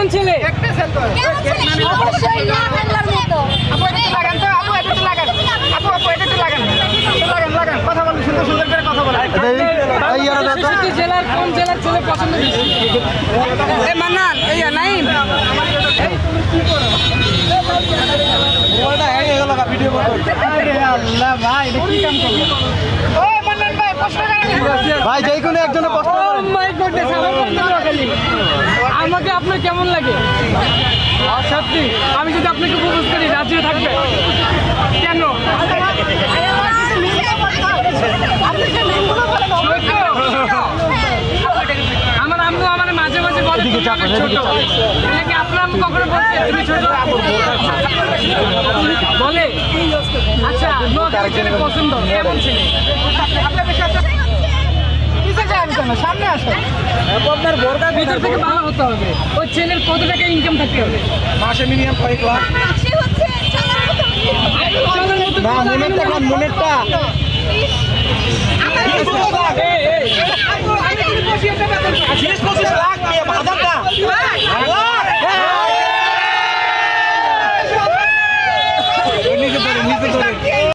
কেমন ছেলে? একটা সেল করেন অবশ্যই না আল্লাহর মতো। আপু এটা লাগান তো আপু এটা একটু লাগান। আপু আপু এটা একটু লাগান। লাগান লাগান। কথা বলেন সুন্দর সুন্দর করে কথা বলেন। এই ইয়ারা দাদা ছেষট্টি জেলার কোন জেলার ছেলে পছন্দ বেশি? এ মান্নান এই নাইম। আল্লাহ ভাই এটা কি কাম করলেন ও মান্নান ভাই প্রশ্ন ভাই যেই কোনো একজনের প্রশ্ন মাই গডনেস আমার বন্ধু নোয়াখালী। আমাকে আপনার কেমন লাগে? সত্যি আমি যদি আপনাকে প্রপোজ করি রাজি থাকবে। কেন? আমার আম্মু আমার মাঝে মাঝে বলে তুমি অনেক ছোট। আপনার আম্মু কখনো বলছে? তুমি ছোট। বলে আচ্ছা পছন্দ কেমন ছেলে? যান কেন? সামনে আসেন আপনার বোরকা ভিতর থেকে ভালো হতে হবে। ওই ছেলের কত টাকা ইনকাম থাকতে হবে? মাসে মিনিমাম কয়েক লাখ। না মনেরটা মনেরটা।